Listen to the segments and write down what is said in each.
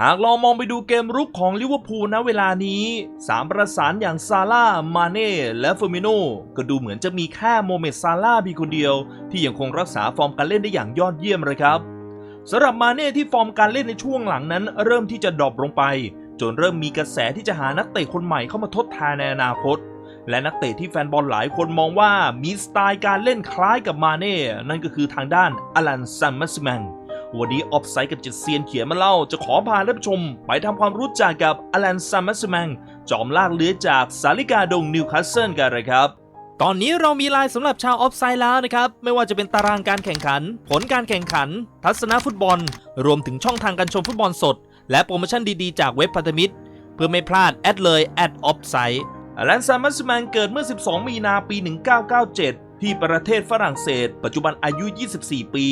หากลองมองไปดูเกมรุกของลิเวอร์พูลณเวลานี้ สามประสานอย่างซาร่า มาเน่ และเฟอร์มิโนก็ดูเหมือนจะมีแค่โมเมดซาร่าเพียงคนเดียว ที่ยังคงรักษาฟอร์มการเล่นได้อย่างยอดเยี่ยมเลยครับสำหรับมาเน่ที่ฟอร์มการเล่นในช่วงหลังนั้น เริ่มที่จะดรอปลงไป จนเริ่มมีกระแสที่จะหานักเตะคนใหม่เข้ามาทดแทนในอนาคต และนักเตะที่แฟนบอลหลายคนมองว่ามีสไตล์การเล่นคล้ายกับมาเน่นั่นก็คือทางด้านอลันซัมมัสแมง วันนี้ออฟไซด์กับจ็ดเซียนเขียนมาเล่า จะขอพาท่านผู้ชม ไปทำความรู้จักกับอลันซัมมัสแมงจอมลากเลื้อยจากสาลิกาดงนิวคาสเซิลกันเลยครับตอนนี้เรามีไลน์สำหรับชาวออฟไซด์แล้วนะครับ ไม่ว่าจะเป็นตารางการแข่งขัน ผลการแข่งขัน ทัศนะฟุตบอล รวมถึงช่องทางการชมฟุตบอลสด และโปรโมชั่นดีๆ จากเว็บพันธมิตร เพื่อไม่พลาด แอดเลยแอดออฟไซด์อลันซัมมัสแมนเกิดเมื่อ 12 มีนาปี 1997 ที่ประเทศฝรั่งเศส ปัจจุบันอายุ 24 ปี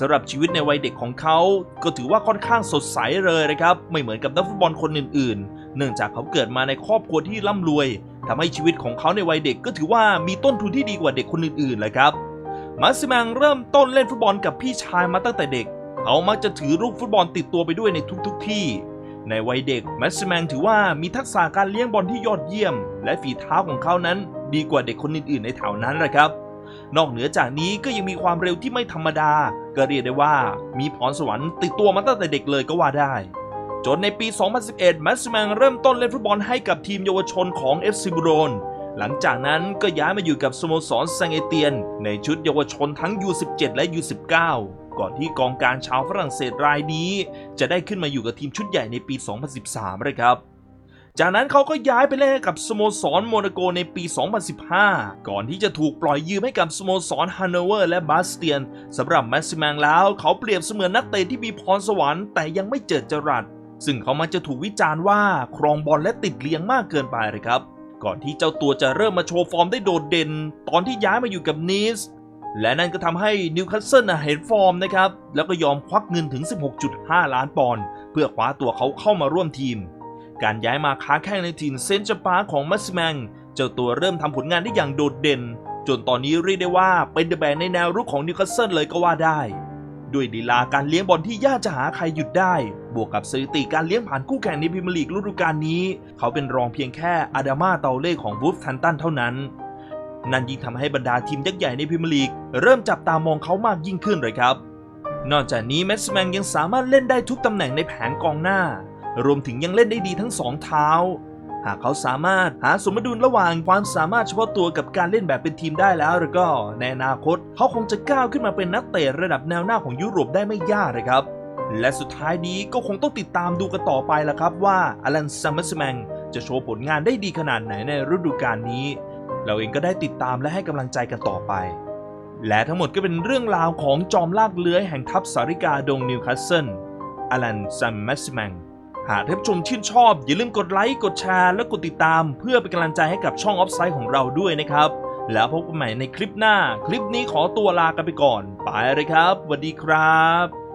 สำหรับชีวิตในวัยเด็กของเขา ก็ถือว่าค่อนข้างสดใสเลยนะครับ ไม่เหมือนกับนักฟุตบอลคนอื่นๆ เนื่องจากเขาเกิดมาในครอบครัวที่ร่ำรวยทำให้ชีวิตของเขาในวัยเด็กก็ถือว่ามีต้นทุนที่ดีกว่าเด็กคนอื่นๆเลยครับ มาซิมังเริ่มต้นเล่นฟุตบอลกับพี่ชายมาตั้งแต่เด็ก เขามักจะถือลูกฟุตบอลติดตัวไปด้วยในทุกๆที่ ในวัยเด็กแมสซิแมงถือว่ามีทักษะการเลี้ยงบอลที่ยอดเยี่ยม และฝีเท้าของเขานั้นดีกว่าเด็กคนอื่นๆในแถวนั้นแหละครับ นอกเหนือจากนี้ก็ยังมีความเร็วที่ไม่ธรรมดา ก็เรียกได้ว่ามีพรสวรรค์ติดตัวมาตั้งแต่เด็กเลยก็ว่าได้ จนในปี 2011 แมสซิแมงเริ่มต้นเล่นฟุตบอลให้กับทีมเยาวชนของ FC บูโรนหลังจากนั้นก็ย้ายมาอยู่กับสโมสรแซงเอเตียน ในชุดเยาวชนทั้ง U17 และ U19 ก่อนที่กองการชาวฝรั่งเศสรายนี้ จะได้ขึ้นมาอยู่กับทีมชุดใหญ่ในปี 2013เลยครับ จากนั้นเขาก็ย้ายไปเล่นกับสโมสรโมนาโกในปี 2015 ก่อนที่จะถูกปล่อยยืมให้กับสโมสรฮันโนเวอร์และบาสเตียนสำหรับแมสซิแมงแล้ว เขาเปรียบเสมือนนักเตะที่มีพรสวรรค์แต่ยังไม่เจิดจรัสซึ่งเขามักจะถูกวิจารณ์ว่าครองบอลและติดเลี้ยงมากเกินไปเลยครับ ก่อนที่เจ้าตัวจะเริ่มมาโชว์ฟอร์มได้โดดเด่น ตอนที่ย้ายมาอยู่กับนีสและนั่นก็ทำให้นิวคาสเซิลเห็นฟอร์มนะครับ แล้วก็ยอมควักเงินถึง 16.5 ล้านปอนด์เพื่อคว้าตัวเขาเข้ามาร่วมทีม การย้ายมาค้าแข่งในถิ่นเซนต์จปาของมัสแมงเจ้าตัวเริ่มทำผลงานได้อย่างโดดเด่น จนตอนนี้เรียกได้ว่าเป็นเดอะแบงในแนวรุกของนิวคาสเซิลเลยก็ว่าได้ ด้วยลีลาการเลี้ยงบอลที่ยากจะหาใครหยุดได้ บวกกับสถิติการเลี้ยงผ่านคู่แข่งในพรีเมียร์ลีกฤดูกาลนี้ เขาเป็นรองเพียงแค่อาดามาเตาเล่ของวูฟแทนตันเท่านั้น นั่นยิ่งทำให้บรรดาทีมยักษ์ใหญ่ในพรีเมียร์ลีก เริ่มจับตามองเขามากยิ่งขึ้นเลยครับนอกจากนี้แมสแมงยังสามารถเล่นได้ทุกตำแหน่งในแผงกองหน้า รวมถึงยังเล่นได้ดีทั้งสองเท้า หากเขาสามารถหาสมดุลระหว่างความสามารถเฉพาะตัวกับการเล่นแบบเป็นทีมได้แล้วแล้วก็ในอนาคต เขาคงจะก้าวขึ้นมาเป็นนักเตะระดับแนวหน้าของยุโรปได้ไม่ยากเลยครับ และสุดท้ายนี้ก็คงต้องติดตามดูกันต่อไปละครับว่าอลันซัมเมอร์สแมงจะโชว์ผลงานได้ดีขนาดไหนในฤดูกาลนี้ เราเองก็ได้ติดตามและให้กำลังใจกันต่อไป และทั้งหมดก็เป็นเรื่องราวของจอมลากเลื้อยแห่งทัพสาริกาดงนิวคาสเซิลอลันซัมเมอร์สแมง หากท่านผู้ชมชื่นชอบ อย่าลืมกดไลค์กดแชร์และกดติดตาม เพื่อเป็นกำลังใจให้กับช่องออฟไซด์ของเราด้วยนะครับ แล้วพบกันใหม่ในคลิปหน้า คลิปนี้ขอตัวลากันไปก่อน ไปเลยครับสวัสดีครับ